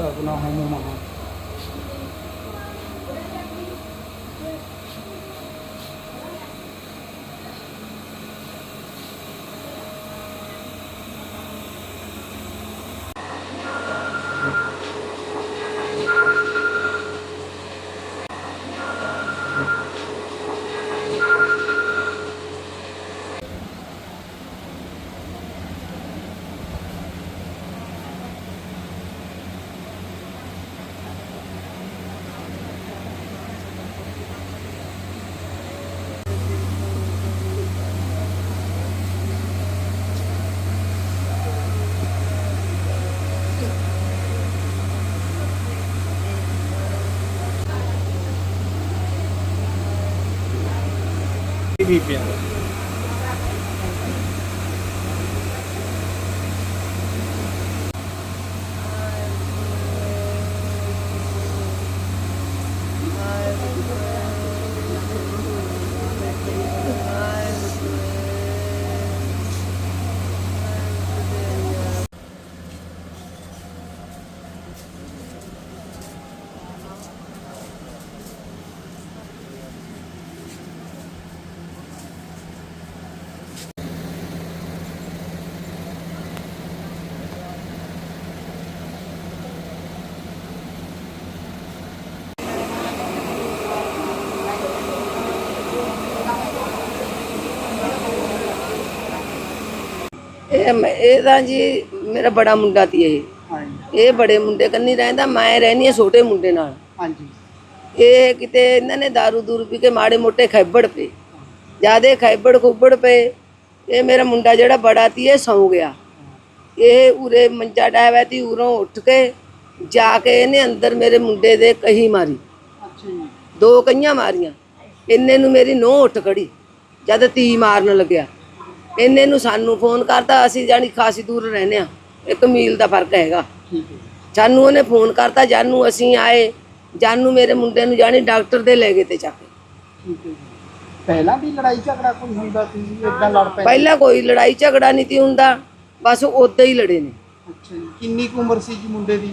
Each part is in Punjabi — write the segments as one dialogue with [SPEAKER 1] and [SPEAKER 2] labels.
[SPEAKER 1] Klar, genau,
[SPEAKER 2] Homo machen. ਪਿਆ
[SPEAKER 3] ਇਹ ਮੈਂ- ਇਹ ਤਾਂ ਜੀ ਮੇਰਾ ਬੜਾ ਮੁੰਡਾ ਤੀ ਇਹ।
[SPEAKER 1] ਹਾਂਜੀ।
[SPEAKER 3] ਇਹ ਬੜੇ ਮੁੰਡੇ ਕੰਨੀ ਰਹਿੰਦਾ ਮੈਂ ਰਹਿੰਦੀ ਆ ਛੋਟੇ ਮੁੰਡੇ ਨਾਲ।
[SPEAKER 1] ਹਾਂਜੀ।
[SPEAKER 3] ਇਹ ਕਿਤੇ ਇਹਨਾਂ ਨੇ दारू ਦੂਰ ਪੀ ਕੇ ਮਾੜੇ ਮੋਟੇ ਖੈਬੜ ਪਏ। ਜਿਆਦੇ ਖੈਬੜ ਖੁੱਬੜ ਪਏ। ਇਹ ਮੇਰਾ ਮੁੰਡਾ ਜਿਹੜਾ ਬੜਾ ਤੀ ਇਹ ਸੌ ਗਿਆ। ਇਹ ਉਰੇ ਮੰਜਾ ਡਾਇਆ ਤੀ ਉਰੋਂ ਉੱਠ ਕੇ ਜਾ ਕੇ ਇਹਨੇ ਅੰਦਰ ਮੇਰੇ ਮੁੰਡੇ ਦੇ ਕਹੀ ਮਾਰੀ।
[SPEAKER 1] ਅੱਛਾ ਜੀ।
[SPEAKER 3] ਦੋ ਕਈਆਂ ਮਾਰੀਆਂ। ਇੰਨੇ ਨੂੰ ਮੇਰੀ ਨੋਹ ਉੱਠ ਖੜੀ ਜਦ ਤੀ ਮਾਰਨ ਲੱਗਿਆ। ਇੰਨੇ ਨੂੰ ਸਾਨੂੰ ਫੋਨ ਕਰਤਾ ਅਸੀਂ ਜਾਣੀ ਖਾਸੀ ਦੂਰ ਰਹਿੰਦੇ ਆ ਇੱਕ ਮੀਲ ਦਾ ਫ਼ਰਕ ਹੈਗਾ। ਸਾਨੂੰ ਉਹਨੇ ਫੋਨ ਕਰਤਾ ਜਾਨੂੰ ਅਸੀਂ ਆਏ ਜਾਨੂੰ ਮੇਰੇ ਮੁੰਡੇ ਨੂੰ ਜਾਣੀ ਡਾਕਟਰ ਦੇ ਲੈ ਗਏ ਤੇ ਚੱਕ
[SPEAKER 1] ਪਹਿਲਾਂ ਵੀ ਲੜਾਈ ਝਗੜਾ ਕੋਈ ਹੁੰਦਾ ਸੀ ਇਦਾਂ ਲੜ ਪਏ
[SPEAKER 3] ਪਹਿਲਾਂ ਕੋਈ ਲੜਾਈ ਝਗੜਾ ਨਹੀਂ ਤੀ ਹੁੰਦਾ ਬਸ ਉਦਾਂ ਹੀ ਲੜੇ ਨੇ।
[SPEAKER 1] ਅੱਛਾ ਜੀ। ਕਿੰਨੀ ਕੁ ਉਮਰ ਸੀ ਜੀ ਮੁੰਡੇ ਦੀ?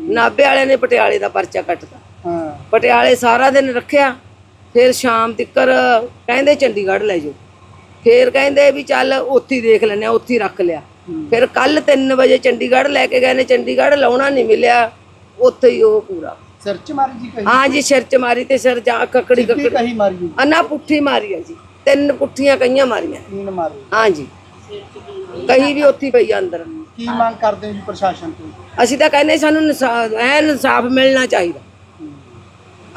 [SPEAKER 3] ਨਾਭੇ ਵਾਲਿਆਂ ਨੇ ਪਟਿਆਲੇ ਦਾ ਪਰਚਾ ਕੱਟਤਾ।
[SPEAKER 1] ਹਾਂ।
[SPEAKER 3] ਪਟਿਆਲੇ ਸਾਰਾ ਦਿਨ ਰੱਖਿਆ ਫਿਰ ਸ਼ਾਮ ਤੱਕਰ ਕਹਿੰਦੇ ਚੰਡੀਗੜ੍ਹ ਲੈ ਜਾਓ। ਫਿਰ ਕਹਿੰਦੇ ਵੀ ਚੱਲ ਉੱਥੇ ਹੀ ਦੇਖ ਆ ਉੱਥੇ ਹੀ ਰੱਖ ਲਿਆ। ਫਿਰ ਕੱਲ 3 ਵਜੇ ਚੰਡੀਗੜ੍ਹ ਲੈ ਕੇ ਗਏ ਨੇ ਚੰਡੀਗੜ੍ਹ ਲਾਉਣਾ ਨਹੀਂ ਮਿਲਿਆ ਉੱਥੇ ਹੀ ਉਹ ਪੂਰਾ।
[SPEAKER 1] ਸਿਰ ਚ ਮਾਰੀ ਜੀ ਕਹੀ?
[SPEAKER 3] ਹਾਂ ਜੀ ਸਿਰ ਚ ਮਾਰੀ ਤੇ ਸਿਰ ਜਾ ਕੱਕੜੀ ਕੱਕੜੀ।
[SPEAKER 1] ਕਹੀ ਮਾਰੀ ਜੀ
[SPEAKER 3] ਅੰਨਾ ਪੁੱਠੀ ਮਾਰੀ ਆ ਜੀ ਤਿੰਨ ਪੁੱਠੀਆਂ ਕਈਆਂ ਮਾਰੀਆਂ।
[SPEAKER 1] ਤੀਨ ਮਾਰੀ।
[SPEAKER 3] ਹਾਂ ਜੀ। ਕਹੀ ਵੀ ਉੱਥੇ ਪਈ ਆ ਅੰਦਰ।
[SPEAKER 1] ਕੀ ਮੰਗ ਕਰਦੇ ਹੋ ਜੀ ਪ੍ਰਸ਼ਾਸਨ ਤੋਂ?
[SPEAKER 3] ਅਸੀਂ ਤਾਂ ਕਹਿੰਦੇ ਸਾਨੂੰ ਇਨਸਾ- ਐਨ ਇਨਸਾਫ ਮਿਲਣਾ ਚਾਹੀਦਾ।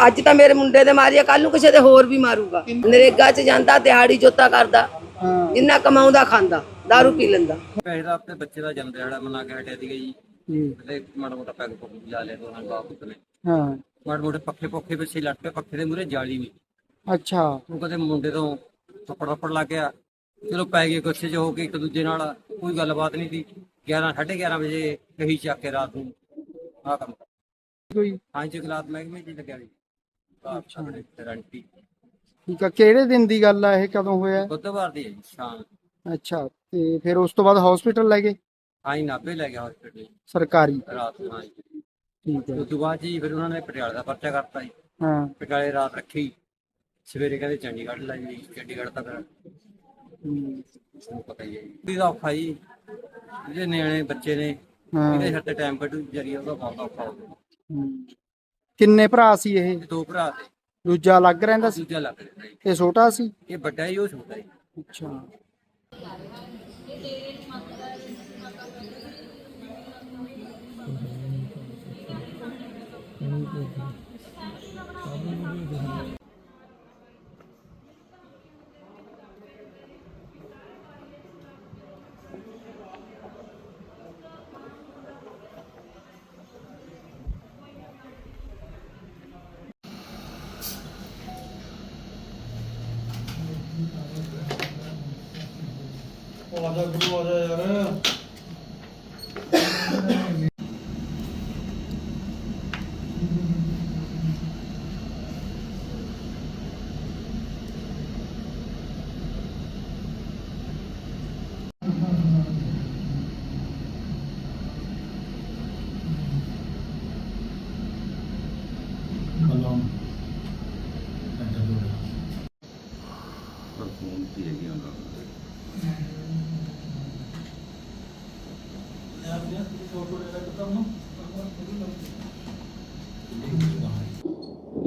[SPEAKER 3] ਅੱਜ ਤਾਂ ਮੇਰੇ ਮੁੰਡੇ ਦੇ ਮਾਰਿਆ ਕੱਲ ਨੂੰ ਕਿਸੇ ਦੇ ਹੋਰ ਵੀ ਮਾਰੂਗਾ। ਨਰੇਗਾ 'ਚ ਜਾਂਦਾ ਦਿਹਾੜੀ ਜੋਤਾ ਕਰਦਾ
[SPEAKER 1] ਹਾਂ।
[SPEAKER 3] ਜਿੰਨਾ ਕਮਾਉਂਦਾ ਖਾਂਦਾ दारू ਪੀ ਲੈਂਦਾ।
[SPEAKER 2] ਪੈਸੇ ਦਾ ਆਪਣੇ ਬੱਚੇ ਦਾ ਜਨਮ ਦਿਹਾੜਾ ਮਨਾ ਕੇ ਹਟਿਆ ਸੀਗਾ ਜੀ। ਤੇ ਮਾੜਾ ਮੋਟਾ ਪੈਗ ਪੁੱਗ ਲਾ ਲਿਆ ਦੋਨਾਂ ਬਾਪ ਨੇ।
[SPEAKER 1] ਹਾਂ।
[SPEAKER 2] ਮਾੜੇ ਮੋਟੇ ਪੱਖੇ ਪੁੱਖੇ ਪਿੱਛੇ ਲੱਟ ਪਏ ਪੱਖੇ ਦੇ ਮੂਰੇ ਜਾਲੀ ਵੀ।
[SPEAKER 1] ਅੱਛਾ।
[SPEAKER 2] ਉਹ ਕਦੇ ਮੁੰਡੇ ਤੋਂ ਥੱਪੜ ਥੱਪੜ ਲੱਗ ਗਿਆ। ਚਲੋ ਪੈ ਗਏ ਗੁੱਸੇ 'ਚ ਹੋ ਕੇ ਇੱਕ ਦੂਜੇ ਨਾਲ ਕੋਈ ਗੱਲਬਾਤ ਨਹੀਂ ਸੀ। 11 11:30 ਵਜੇ ਕਹੀ ਚੱਕ ਕੇ ਰਾਤ ਨੂੰ ਆ ਕੰਮ
[SPEAKER 1] ਕੋਈ?
[SPEAKER 2] ਹਾਂ ਜੀ ਗਲਾਤ ਮਹਿਕਮੇ 'ਚ ਲੱਗਿਆ ਜੀ ਅੱਛਾ ਰੰਟੀ
[SPEAKER 1] ਠੀਕ ਆ ਕਿਹੜੇ ਦਿਨ ਦੀ ਗੱਲ ਆ ਇਹ? ਕਦੋਂ ਹੋਇਆ?
[SPEAKER 2] ਬੁੱਧਵਾਰ ਦੀ ਹੈ ਜੀ ਸ਼ਾਮ।
[SPEAKER 1] ਅੱਛਾ ਤੇ ਫਿਰ ਉਸ ਤੋਂ ਬਾਅਦ ਹਸਪੀਟਲ ਲੈ ਗਏ?
[SPEAKER 2] ਹਾਂ ਜੀ ਨਾਭੇ ਲੈ ਗਿਆ ਹਸਪੀਟਲ
[SPEAKER 1] ਸਰਕਾਰੀ?
[SPEAKER 2] ਰਾਤ ਨੂੰ ਹਾਂ ਜੀ।
[SPEAKER 1] ਠੀਕ ਹੈ।
[SPEAKER 2] ਉਸ ਤੋਂ ਬਾਅਦ ਜੀ ਫਿਰ ਉਹਨਾਂ ਨੇ ਪਟਿਆਲੇ ਦਾ ਪਰਚਾ ਕਰਤਾ ਜੀ।
[SPEAKER 1] ਹਾਂ।
[SPEAKER 2] ਪਟਿਆਲੇ ਰਾਤ ਰੱਖੀ। ਸਵੇਰੇ ਕਹਿੰਦੇ ਚੰਡੀਗੜ੍ਹ ਲੈ ਜੀ ਚੰਡੀਗੜ੍ਹ ਤੱਕ। ਪਤਾ ਹੀ ਹੈ ਜੀ ਇਹਦਾ ਔਖਾ ਜੀ। ਜਿਹੜੇ ਨਿਆਣੇ ਬੱਚੇ ਨੇ
[SPEAKER 1] ਹਾਂ।
[SPEAKER 2] ਇਹਦੇ ਤੇ ਟਾਈਮ ਕੱਢੂ ਜਰੀਆ ਉਹਦਾ ਬਹੁਤ ਔਖਾ ਹੋ ਗਿਆ।
[SPEAKER 1] ਹੂੰ। ਕਿੰਨੇ ਭਰਾ ਸੀ ਇਹ?
[SPEAKER 2] ਇਹ ਦੋ ਭਰਾ ਤੇ।
[SPEAKER 1] ਦੂਜਾ ਅਲੱਗ ਰਹਿੰਦਾ ਸੀ?
[SPEAKER 2] ਦੂਜਾ ਲੱਗ ਰਿਹਾ ਜੀ।
[SPEAKER 1] ਇਹ ਛੋਟਾ ਸੀ?
[SPEAKER 2] ਇਹ ਵੱਡਾ ਹੀ ਉਹ ਛੋਟਾ ਜੀ।
[SPEAKER 1] ਅੱਛਾ। 어, 맞아. 그거 맞아 야는. 얘기한가 보네.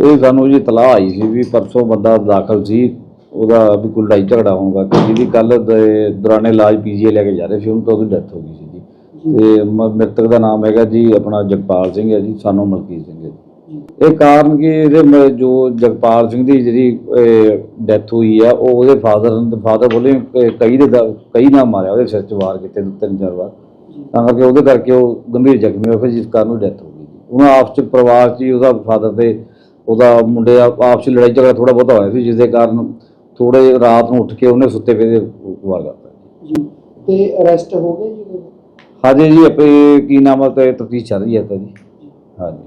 [SPEAKER 4] ਇਹ ਸਾਨੂੰ ਜੀ ਤਲਾਹ ਆਈ ਸੀ ਵੀ ਪਰਸੋਂ ਬੰਦਾ ਦਾਖਲ ਸੀ, ਉਹਦਾ ਵੀ ਕੋਈ ਲੜਾਈ ਝਗੜਾ ਹੋਊਗਾ। ਕਿ ਜਿਹਦੀ ਕੱਲ ਦੌਰਾਨੇ ਇਲਾਜ ਪੀਜੀਏ ਲੈ ਕੇ ਜਾ ਰਹੇ ਸੀ, ਉਹਨੂੰ ਤਾਂ ਉਹਦੀ ਡੈਥ ਹੋ ਗਈ ਸੀ ਜੀ। ਤੇ ਮ੍ਰਿਤਕ ਦਾ ਨਾਮ ਹੈਗਾ ਜੀ, ਆਪਣਾ ਜਗਪਾਲ ਸਿੰਘ ਹੈ ਜੀ ਸਾਨੂੰ ਮਲਕੀਤ ਸਿੰਘ ਹੈ ਜੀ। ਇਹ ਕਾਰਨ ਕਿ ਇਹਦੇ ਮ- ਜੋ ਜਗਪਾਲ ਸਿੰਘ ਦੀ ਜਿਹੜੀ ਡੈਥ ਹੋਈ ਆ, ਉਹ ਉਹਦੇ ਫਾਦਰ ਫਾਦਰ ਬੋਲੇ ਕਈ ਦੇ ਕਈ ਨਾਲ ਮਾਰਿਆ ਉਹਦੇ ਸਿਰ 'ਚ ਵਾਰ ਕੀਤੇ ਤਿੰਨ ਚਾਰ ਵਾਰ। ਤਾਂ ਕਰਕੇ ਉਹਦੇ ਕਰਕੇ ਉਹ ਗੰਭੀਰ ਜ਼ਖਮੀ ਹੋਇਆ ਫਿਰ ਜਿਸ ਕਾਰਨ ਉਹ ਡੈਥ ਹੋ ਗਈ ਜੀ। ਉਹਨਾਂ ਆਪਸ 'ਚ ਪਰਿਵਾਰ 'ਚ ਹੀ ਉਹਦਾ ਫਾਦਰ ਤੇ ਉਹਦਾ ਮੁੰਡੇ ਦਾ ਆਪਸ 'ਚ ਲੜਾਈ ਝਗੜਾ ਥੋੜਾ ਬਹੁਤਾ ਹੋਇਆ ਸੀ ਜਿਸ ਦੇ ਕਾਰਨ ਥੋੜੇ ਰਾਤ ਨੂੰ ਉੱਠ ਕੇ ਉਹਨੇ ਸੁੱਤੇ ਪਏ ਦੇ ਵਾਰ ਕਰਤਾ
[SPEAKER 1] ਜੀ। ਤੇ ਅਰੈਸਟ ਹੋ ਗਏ ਜੀ?
[SPEAKER 4] ਹਾਜੀ ਜੀ ਆਪੇ ਕੀ ਨਾਮ ਹੈ ਤੇ ਤਫਤੀਸ਼ ਚੱਲ ਰਹੀ ਹੈ ਤਾਂ ਜੀ। ਹਾਂਜੀ।